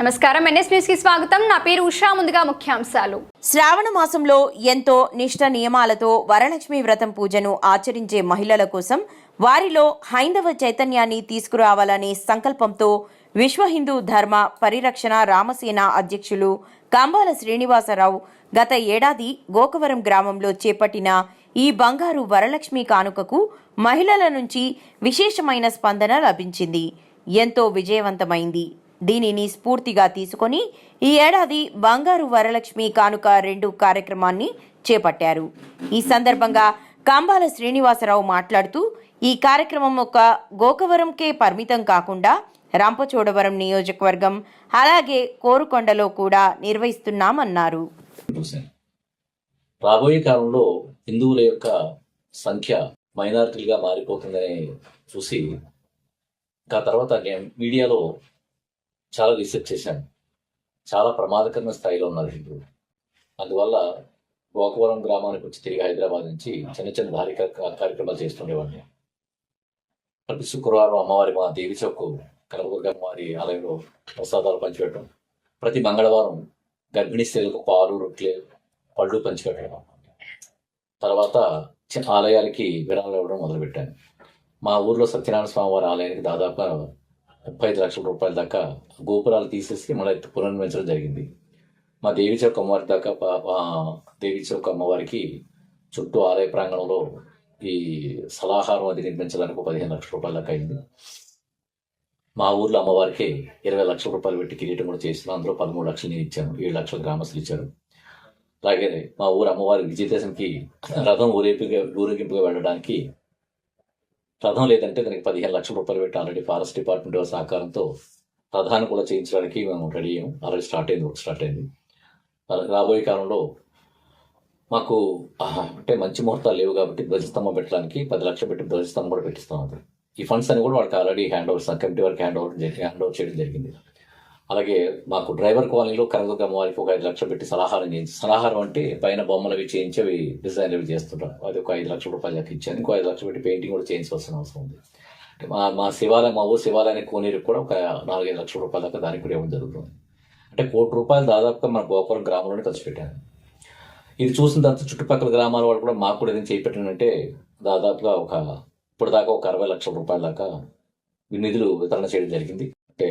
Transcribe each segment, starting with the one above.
నమస్కారం. ఎన్ఎస్ న్యూస్కి స్వాగతం. నా పేరు ఉషా. ముందుగా ముఖ్యాంశాలు. శ్రావణ మాసంలో ఎంతో నిష్ట నియమాలతో వరలక్ష్మి వ్రతం పూజను ఆచరించే మహిళల కోసం వారిలో హైందవ చైతన్యాన్ని తీసుకురావాలనే సంకల్పంతో విశ్వ హిందూ ధర్మ పరిరక్షణ రామసేన అధ్యక్షులు కంబాల శ్రీనివాసరావు గత ఏడాది గోకవరం గ్రామంలో చేపట్టిన ఈ బంగారు వరలక్ష్మి కానుకకు మహిళల నుంచి విశేషమైన స్పందన లభించింది. ఎంతో విజయవంతమైంది. దీనిని స్ఫూర్తిగా తీసుకొని ఈ ఏడాది బంగారు వరలక్ష్మి కానుక రెండు కార్యక్రమాన్ని చేపట్టారు. ఈ సందర్భంగా కంబాల శ్రీనివాసరావు మాట్లాడుతూ ఈ కార్యక్రమం ఒక గోకవరంకే పరిమితం కాకుండా రంపచోడవరం నియోజకవర్గం అలాగే కోరుకొండలో కూడా నిర్వహిస్తున్నామన్నారు. రాబోయే కాలంలో హిందువుల యొక్క సంఖ్య మైనారిటీలుగా మారిపోతుందని చూసి ఇంకా తర్వాత మీడియాలో చాలా రీసెర్చ్ చేశాను. చాలా ప్రమాదకరమైన స్థాయిలో ఉన్నారు హిందువులు అందువల్ల గోకవరం గ్రామానికి వచ్చి తిరిగి హైదరాబాద్ నుంచి చిన్న చిన్న భారీ కార్యక్రమాలు చేస్తుండేవాడిని. ప్రతి శుక్రవారం అమ్మవారి మా దేవి చౌక్ కనకదుర్గ అమ్మవారి ఆలయంలో ప్రసాదాలు పంచిపెట్టడం. ప్రతి మంగళవారం గర్భిణీ స్త్రీలకు పాలు రొట్టెలు పళ్ళు పంచిపెట్టడం. తర్వాత చిన్న ఆలయాలకి విరాళాలు ఇవ్వడం మొదలుపెట్టాను. మా ఊర్లో సత్యనారాయణ స్వామి వారి ఆలయానికి దాదాపుగా ముప్పై ఐదు లక్షల రూపాయల దాకా గోపురాలు తీసేసి మళ్ళీ పునర్నిర్మించడం జరిగింది. మా దేవి చౌక్ అమ్మవారి దాకా దేవి చౌక్ అమ్మవారికి చుట్టూ ఆలయ ప్రాంగణంలో ఈ సలాహారం అది నిర్మించడానికి ఒక పదిహేను లక్షల రూపాయల దాకా అయింది. మా ఊర్లో అమ్మవారికి ఇరవై లక్షల రూపాయలు పెట్టి కిరీటం కూడా చేసిన అందులో పదమూడు లక్షలు నేను ఇచ్చాను. ఏడు లక్షలు గ్రామస్తులు ఇచ్చారు. అలాగే మా ఊరు అమ్మవారి విజయదశమికి రథం ఊరేపుగా ఊరేగింపుగా వెళ్ళడానికి రథం లేదంటే దానికి పదిహేను లక్షల రూపాయలు పెట్టి ఆల్రెడీ ఫారెస్ట్ డిపార్ట్మెంట్ సహకారంతో రథాన్ని కూడా చేయించడానికి మేము రెడీ అయ్యాం. ఆల్రెడీ స్టార్ట్ అయింది వర్క్ స్టార్ట్ అయింది. రాబోయే కాలంలో మాకు అంటే మంచి ముహూర్తాలు లేవు కాబట్టి ధ్వజస్తంభం పెట్టడానికి పది లక్షలు పెట్టి ధ్వజస్తంభం కూడా పెట్టిస్తాం అది. ఈ ఫండ్స్ అని కూడా వాళ్ళకి ఆల్రెడీ హ్యాండ్ ఓవర్ కమిటీ వరకు హ్యాండ్ ఓవర్ హ్యాండ్ ఓవర్ చేయడం జరిగింది. అలాగే మాకు డ్రైవర్ కాలనీలో కనకదుర్గ అమ్మవారికి ఒక ఐదు లక్షలు పెట్టి సలహారం చేయించి సలహారం అంటే పైన బొమ్మలు అవి చేయించి అవి డిజైన్ అవి చేస్తుంటాం అది ఒక ఐదు లక్షల రూపాయలు దాకా ఇచ్చాను ఇంకో ఐదు లక్షలు పెట్టి పెయింటింగ్ కూడా చేయించవలసిన అవసరం ఉంది. అంటే మా మా శివాలయం మా ఊరు శివాలయానికి కోనేరు కూడా ఒక నాలుగైదు లక్షల రూపాయల దాకా దానికి కూడా ఇవ్వడం జరుగుతుంది. అంటే కోటి రూపాయలు దాదాపుగా మన గోపురం గ్రామంలోనే ఖర్చు పెట్టాను ఇది చూసిన తర్వాత చుట్టుపక్కల గ్రామాల వాళ్ళు కూడా మాకు కూడా ఏదైనా చేపెట్టానంటే దాదాపుగా ఒక ఇప్పుడు దాకా ఒక అరవై లక్షల రూపాయల దాకా నిధులు వితరణ చేయడం జరిగింది. అంటే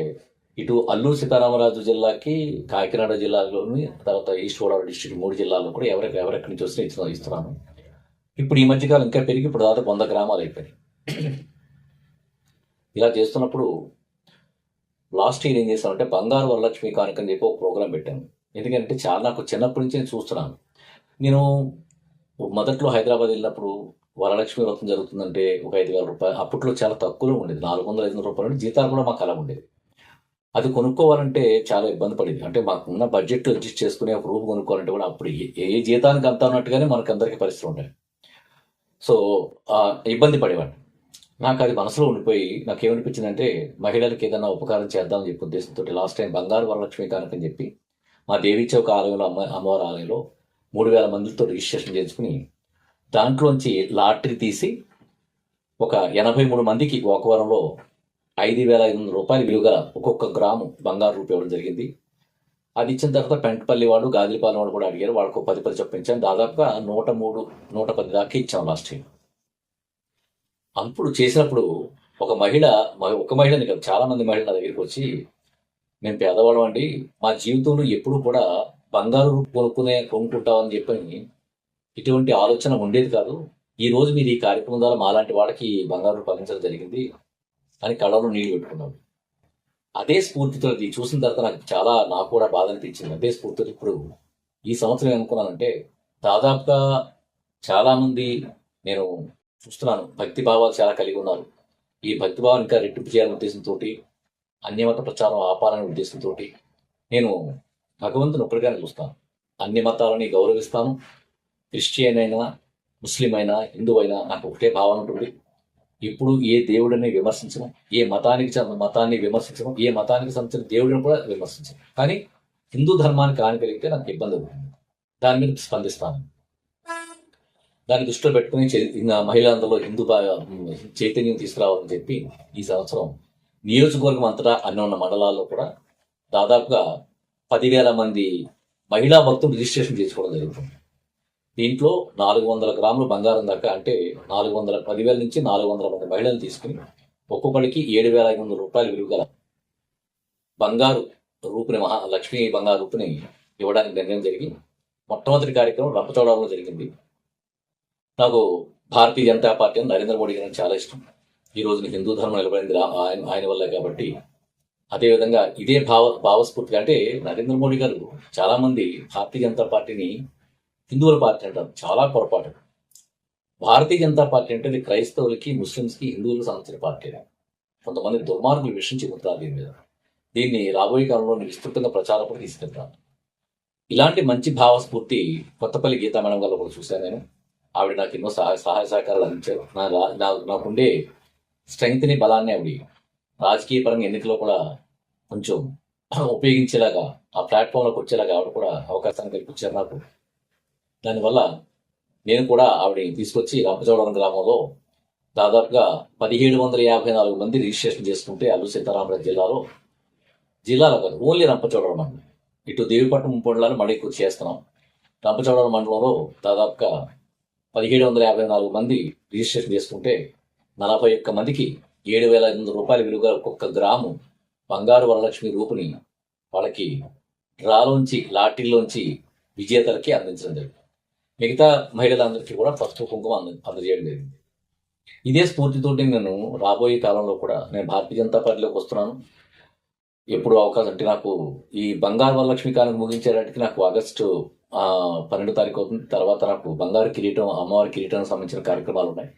ఇటు అల్లూరు సీతారామరాజు జిల్లాకి కాకినాడ జిల్లాలోని తర్వాత ఈస్ట్ గోదావరి డిస్ట్రిక్ట్ మూడు జిల్లాల్లో కూడా ఎవరికి ఎవరెక్కడి నుంచి వస్తే ఇచ్చిన ఇస్తున్నాను. ఇప్పుడు ఈ మధ్యకాలం ఇంకా పెరిగి ఇప్పుడు దాదాపు వంద గ్రామాలు అయిపోయాయి ఇలా చేస్తున్నప్పుడు లాస్ట్ ఇయర్ ఏం చేశానంటే బంగారు వరలక్ష్మి కానుక అని చెప్పి ఒక ప్రోగ్రాం పెట్టాను ఎందుకంటే చాలా నాకు చిన్నప్పటి నుంచి నేను చూస్తున్నాను. నేను మొదట్లో హైదరాబాద్ వెళ్ళినప్పుడు వరలక్ష్మి వ్రతం జరుగుతుందంటే ఒక ఐదు వేల రూపాయలు అప్పట్లో చాలా తక్కువలో ఉండేది. నాలుగు వందల ఐదు వందల రూపాయలు జీతాలు కూడా మాకు అలా ఉండేది అది కొనుక్కోవాలంటే చాలా ఇబ్బంది పడింది. అంటే మాకున్న బడ్జెట్ అడ్జస్ట్ చేసుకునే ఒక రూమ్ కొనుక్కోవాలంటే కూడా అప్పుడు ఏ- ఏ జీతానికి అంత ఉన్నట్టుగానే మనకు అందరికీ పరిస్థితులు ఉంటాయి సో ఇబ్బంది పడేవాడిని. నాకు అది మనసులో ఉండిపోయి నాకు ఏమనిపించిందంటే మహిళలకు ఏదైనా ఉపకారం చేద్దామని చెప్పి ఉద్దేశంతో లాస్ట్ టైం బంగారు వరలక్ష్మి కానుకని చెప్పి మా దేవి చౌక ఆలయంలో అమ్మ అమ్మవారి ఆలయంలో మూడు వేల మందితో రిజిస్ట్రేషన్ చేసుకుని దాంట్లోంచి లాటరీ తీసి ఒక ఎనభై మూడు మందికి ఒక వారంలో ఐదు వేల ఐదు వందల రూపాయలు విలువగల ఒక్కొక్క గ్రాము బంగారు రూపాయి ఇవ్వడం జరిగింది. అది ఇచ్చిన తర్వాత పెంటపల్లి వాడు గాదిలిపాలెం వాడు కూడా అడిగారు. వాళ్ళకు పది పది చొప్పించాను దాదాపుగా నూట మూడు నూట పది దాకా ఇచ్చాం లాస్ట్ టైం అప్పుడు చేసినప్పుడు ఒక మహిళ ఒక మహిళని కాదు చాలా మంది మహిళ నా దగ్గరికి వచ్చి మేము పేదవాళ్ళం అండి. మా జీవితంలో ఎప్పుడు కూడా బంగారు కొనుక్కునే కొనుక్కుంటామని చెప్పని ఇటువంటి ఆలోచన ఉండేది కాదు. ఈ రోజు మీరు ఈ కార్యక్రమం ద్వారా మాలాంటి వాళ్ళకి బంగారు పంపించడం జరిగింది. అని కళ్ళలో నీళ్ళు పెట్టుకున్నాడు అదే స్ఫూర్తితో ఇది చూసిన తర్వాత నాకు చాలా నాకు కూడా బాధ అనిపించింది. అదే స్ఫూర్తితో ఇప్పుడు ఈ సంవత్సరం ఏమనుకున్నానంటే దాదాపుగా చాలామంది నేను చూస్తున్నాను. భక్తి భావాలు చాలా కలిగి ఉన్నారు. ఈ భక్తి భావం ఇంకా రెట్టింపు చేయాలనే ఉద్దేశంతో అన్యమత ప్రచారం ఆపాలనే ఉద్దేశంతో నేను భగవంతుని ఒక్కడిగానే చూస్తాను. అన్ని మతాలని గౌరవిస్తాను. క్రిస్టియన్ అయినా ముస్లిం అయినా హిందూ అయినా నాకు ఒకటే భావన ఉంటుంది. ఇప్పుడు ఏ దేవుడిని విమర్శించము ఏ మతానికి చెందిన మతాన్ని విమర్శించము ఏ మతానికి సంబంధించిన దేవుడిని కూడా విమర్శించము. కానీ హిందూ ధర్మానికి హానికలిగితే నాకు ఇబ్బంది దాని మీద స్పందిస్తాను. దాన్ని దృష్టిలో పెట్టుకుని మహిళలందరిలో హిందూ చైతన్యం తీసుకురావాలని చెప్పి ఈ సంవత్సరం నియోజకవర్గం అంతటా అన్ని ఉన్న మండలాల్లో కూడా దాదాపుగా పదివేల మంది మహిళా భక్తులు రిజిస్ట్రేషన్ చేసుకోవడం జరుగుతుంది. దీంట్లో నాలుగు వందల గ్రాములు బంగారం దాకా అంటే నాలుగు వందల పదివేల నుంచి నాలుగు వందల మంది మహిళలు తీసుకుని ఒక్కొక్కడికి ఏడు వేల ఐదు వందల రూపాయలు విలువ గల బంగారు రూపుని మహా లక్ష్మీ బంగారు రూపుని ఇవ్వడానికి నిర్ణయం జరిగి మొట్టమొదటి కార్యక్రమం రంపచోడవరంలో జరిగింది. నాకు భారతీయ జనతా పార్టీ అని నరేంద్ర మోడీ గారు చాలా ఇష్టం. ఈ రోజున హిందూ ధర్మం నిలబడింది ఆయన ఆయన వల్ల కాబట్టి. అదేవిధంగా ఇదే భావ భావస్ఫూర్తిగా అంటే నరేంద్ర మోడీ గారు చాలామంది భారతీయ జనతా పార్టీని హిందువుల పార్టీ అంటారు చాలా పొరపాటు. భారతీయ జనతా పార్టీ అంటే ఇది క్రైస్తవులకి ముస్లింస్కి హిందువులకు సంబంధించిన పార్టీ కొంతమంది దుర్మార్గులు విషయం చెబుతారు దీని మీద. దీన్ని రాబోయే కాలంలో విస్తృతంగా ప్రచారం కూడా తీసుకెళ్తాను. ఇలాంటి మంచి భావస్ఫూర్తి కొత్తపల్లి గీతా మేడం గారు కూడా చూశాను నేను. ఆవిడ నాకు ఎన్నో సహాయ సహాయ సహకారాలు అందించారు. నా రా- నా- నాకుండే స్ట్రెంగ్త్ని బలాన్ని ఆవిడ రాజకీయ పరంగా ఎన్నికలో కూడా కొంచెం ఉపయోగించేలాగా ఆ ప్లాట్ఫామ్లోకి వచ్చేలాగా ఆవిడ కూడా అవకాశాన్ని కల్పించారు నాకు. దానివల్ల నేను కూడా ఆవిడని తీసుకొచ్చి రంపచోడవరం గ్రామంలో దాదాపుగా పదిహేడు వందల యాభై నాలుగు మంది రిజిస్ట్రేషన్ చేసుకుంటే అల్లు సీతారామరాజు జిల్లాలో జిల్లాలో కాదు ఓన్లీ రంపచోడవరం మండలం. ఇటు దేవిపట్నం మండలాలు మళ్ళీ ఎక్కువ చేస్తున్నాం. రంపచోడవరం మండలంలో దాదాపుగా పదిహేడు వందల యాభై నాలుగు మంది రిజిస్ట్రేషన్ చేసుకుంటే నలభై ఒక్క మందికి ఏడు వేల ఐదు వందల రూపాయల విలువ ఒక్కొక్క గ్రాము బంగారు వరలక్ష్మి రూపుని వాళ్ళకి డ్రాలోంచి లాటిల్లోంచి విజేతలకి అందించడం జరిగింది. మిగతా మహిళలందరికీ కూడా పసుపు కుంకుమ అంద అందజేయడం జరిగింది. ఇదే స్ఫూర్తితోటి నేను రాబోయే కాలంలో కూడా నేను భారతీయ జనతా పార్టీలోకి వస్తున్నాను. ఎప్పుడు అవకాశం అంటే నాకు ఈ బంగారు వరలక్ష్మి కాలం ముగించేటానికి నాకు ఆగస్టు పన్నెండు పన్నెండో తారీఖు అవుతుంది. తర్వాత నాకు బంగారు కిరీటం అమ్మవారి కిరీటం సంబంధించిన కార్యక్రమాలు ఉన్నాయి.